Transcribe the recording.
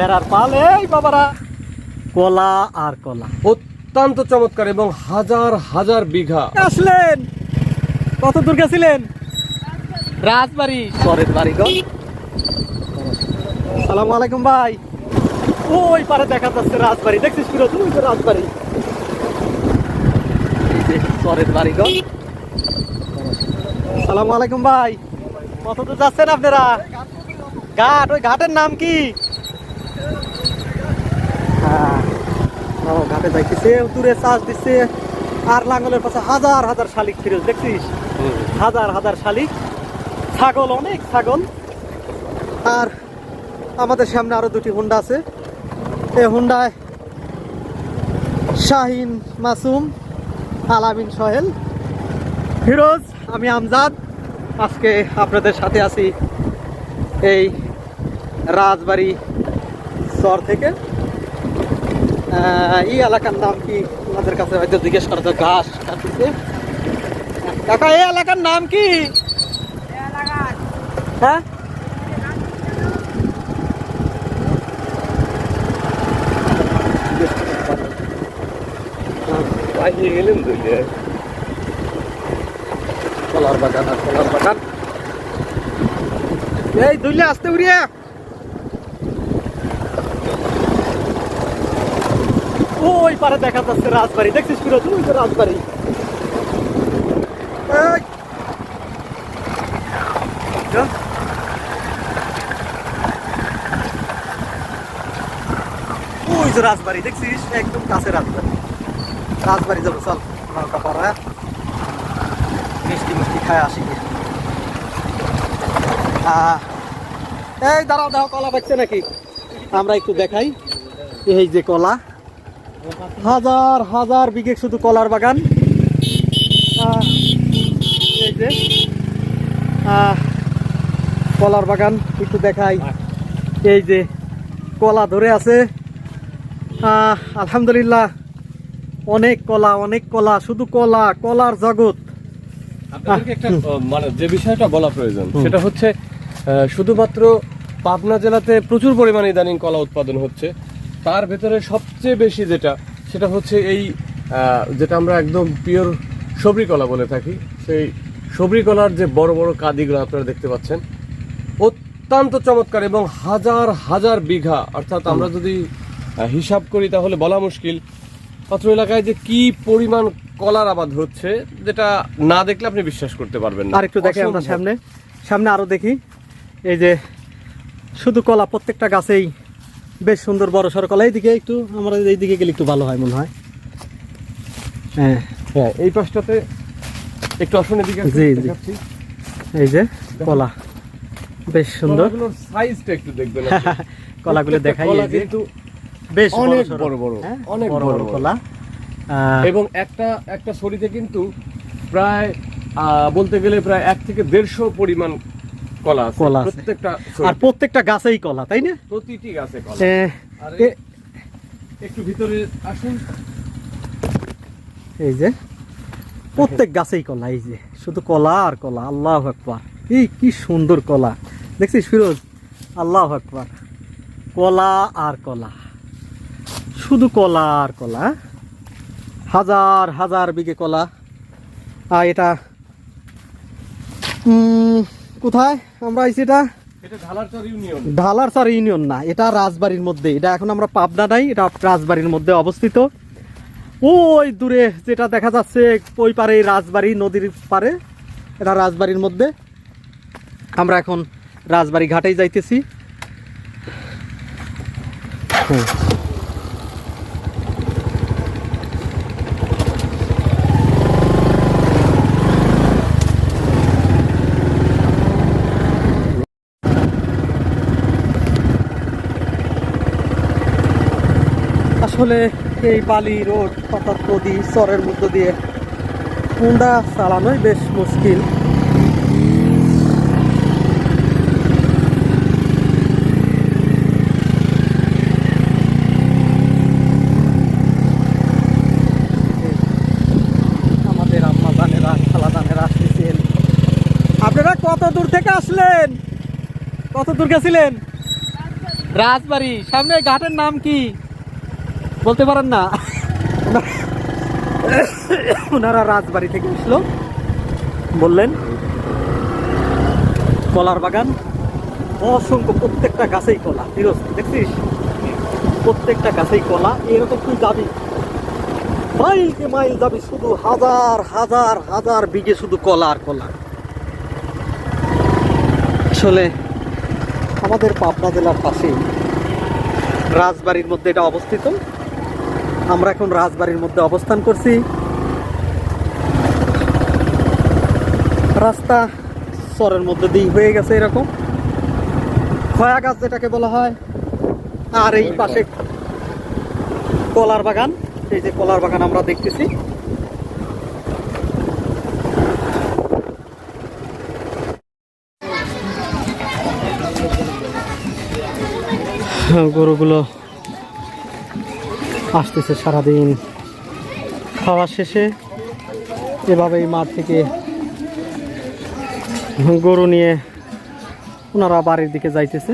বেড়ার পাল এই বাবারা। কলা আর কলা। অত্যন্ত চমৎকার এবং হাজার হাজার বিঘা। আসলেন। কত দূর গেছিলেন? রাজবাড়ি। সরের বাড়ি গো। সালামু আলাইকুম ভাই। ওই পারে দেখা যাচ্ছে রাজবাড়ি। দেখছিস ফিরোজ ওই তো রাজবাড়ি। সরের বাড়ি গো। সালামু আলাইকুম ভাই। কত দূর যাচ্ছেন আপনারা? ঘাট ওই ঘাটের নাম কি হ্যাঁ ও ঘাটে যাইতেছে দূরে চাষ দিচ্ছে আর লাঙ্গলের পাশে হাজার হাজার শালিক ফিরোজ দেখছিস? হাজার হাজার শালিক। ছাগল অনেক ছাগল। আর আমাদের সামনে আরও দুটি হুন্ডা আছে। এই হুন্ডায় শাহিন মাসুম আলামিন সোহেল। ফিরোজ আমি আমজাদ। আজকে আপনাদের সাথে আছি এই রাজবাড়ি চর থেকে। এই এলাকার নাম কি আমাদের কাছে হয়তো জিজ্ঞেস করা তো ঘাস কাটতেছে কাকা এই এলাকার নাম কি হ্যাঁ পাইয়ে গেলেন তো যে। কলার বাগান আর কলার বাগান এই দুইলে আসতে উড়িয়া ওই পারে দেখা যাচ্ছে রাজবাড়ি। দেখছিস ফিরোজ ওই তো রাজবাড়ি। ওই যে রাজবাড়ি দেখছিস? একদম কাছে রাজবাড়ি। রাজবাড়ি যাব চল। নৌকা পাড়া মিষ্টি মিষ্টি খায় আসি। এই দাঁড়াও দাও কলা পাচ্ছে নাকি? আমরা একটু দেখাই। এই যে কলা। হাজার হাজার বিঘে শুধু কলার বাগান। এই যে কলার বাগান একটু দেখাই। এই যে কলা ধরে আছে। আলহামদুলিল্লাহ অনেক কলা অনেক কলা শুধু কলা কলার জগৎ। মানে যে বিষয়টা বলা প্রয়োজন সেটা হচ্ছে শুধুমাত্র পাবনা জেলাতে প্রচুর পরিমাণে ইদানিং কলা উৎপাদন হচ্ছে। তার ভেতরে সবচেয়ে বেশি যেটা সেটা হচ্ছে এই যেটা আমরা একদম পিওর সবরি কলা বলে থাকি। সেই সবরি কলার যে বড় বড় কাদিগুলো আপনারা দেখতে পাচ্ছেন অত্যন্ত চমৎকার এবং হাজার হাজার বিঘা অর্থাৎ আমরা যদি হিসাব করি তাহলে বলা মুশকিল। অত্র এলাকায় যে কি পরিমাণ কলার আবাদ হচ্ছে যেটা না দেখলে আপনি বিশ্বাস করতে পারবেন না। আর একটু দেখি আমরা সামনে। সামনে আরও দেখি। এই যে শুধু কলা প্রত্যেকটা গাছেই বেশ সুন্দর বড় সড়ো কলা। এইদিকে একটু আমরা এইদিকে গেলে একটু ভালো হয় মনে হয়। হ্যাঁ। হ্যাঁ এই পাশটাতে একটু আসনের দিকে জি, জি। এই যে কলা। বেশ সুন্দর। সাইজটা একটু দেখবেন কলাগুলো প্রত্যেকটা দেখাই কিন্তু বেশ অনেক বড় বড়, হ্যাঁ, অনেক বড় বড়। কলা। এবং একটা একটা সরিতে কিন্তু প্রায় বলতে গেলে প্রায় এক থেকে দেড়শো পরিমাণ কলা কলা প্রত্যেকটা আর প্রত্যেকটা গাছেই কলা তাই না? প্রতিটি গাছে কলা। আর এই- একটু ভিতরে আসুন। এই যে প্রত্যেক গাছেই কলা এই যে শুধু কলা আর কলা আল্লাহ আকবার। এই কি সুন্দর কলা। দেখছিস ফিরোজ আল্লাহ আকবার। কলা আর কলা। শুধু কলা আর কলা হাজার হাজার বিঘে কলা। আর এটা কোথায়? আমরা আইছি এটা? ঢালারচর ইউনিয়ন। না এটা রাজবাড়ির মধ্যে। এটা এখন আমরা পাবনা নাই এটা রাজবাড়ির মধ্যে অবস্থিত। ওই দূরে যেটা দেখা যাচ্ছে ওই পারে রাজবাড়ি নদীর পারে এটা রাজবাড়ির মধ্যে। আমরা এখন রাজবাড়ি ঘাটেই যাইতেছি। হুম। আসলে এই বালি রোড অর্থাৎ নদী, চরের মধ্য দিয়ে হুন্ডা চালানোই বেশ মুশকিল। আপনারা কত দূর থেকে আসলেন? কত দূর গেছিলেন? রাজবাড়ি, সামনে ঘাটের নাম কি? বলতে পারেন না। ওনারা রাজবাড়ি থেকে আসলো। বললেন, কলার বাগান, অসংখ্য প্রত্যেকটা গাছেই কলা, ফিরোজ, দেখছিস? প্রত্যেকটা গাছেই কলা, এরকম তুই যাবি। মাইলকে মাইল যাবি শুধু হাজার হাজার হাজার বিঘে শুধু কলা আর কলা। আসলে আমাদের পাবনা জেলার পাশেই রাজবাড়ির মধ্যে এটা অবস্থিত। আমরা এখন রাজবাড়ির মধ্যে অবস্থান করছি। রাস্তা চরের মধ্যে দিয়ে হয়ে গেছে এরকম। খয়া গাছ যেটাকে বলা হয়। আর এই পাশে কলার বাগান। এই যে কলার বাগান আমরা দেখতেছি। গরুগুলো আসতেছে সারাদিন। খাওয়া শেষে এভাবেই মাঠ থেকে গরু নিয়ে ওনারা বাড়ির দিকে যাইতেছে।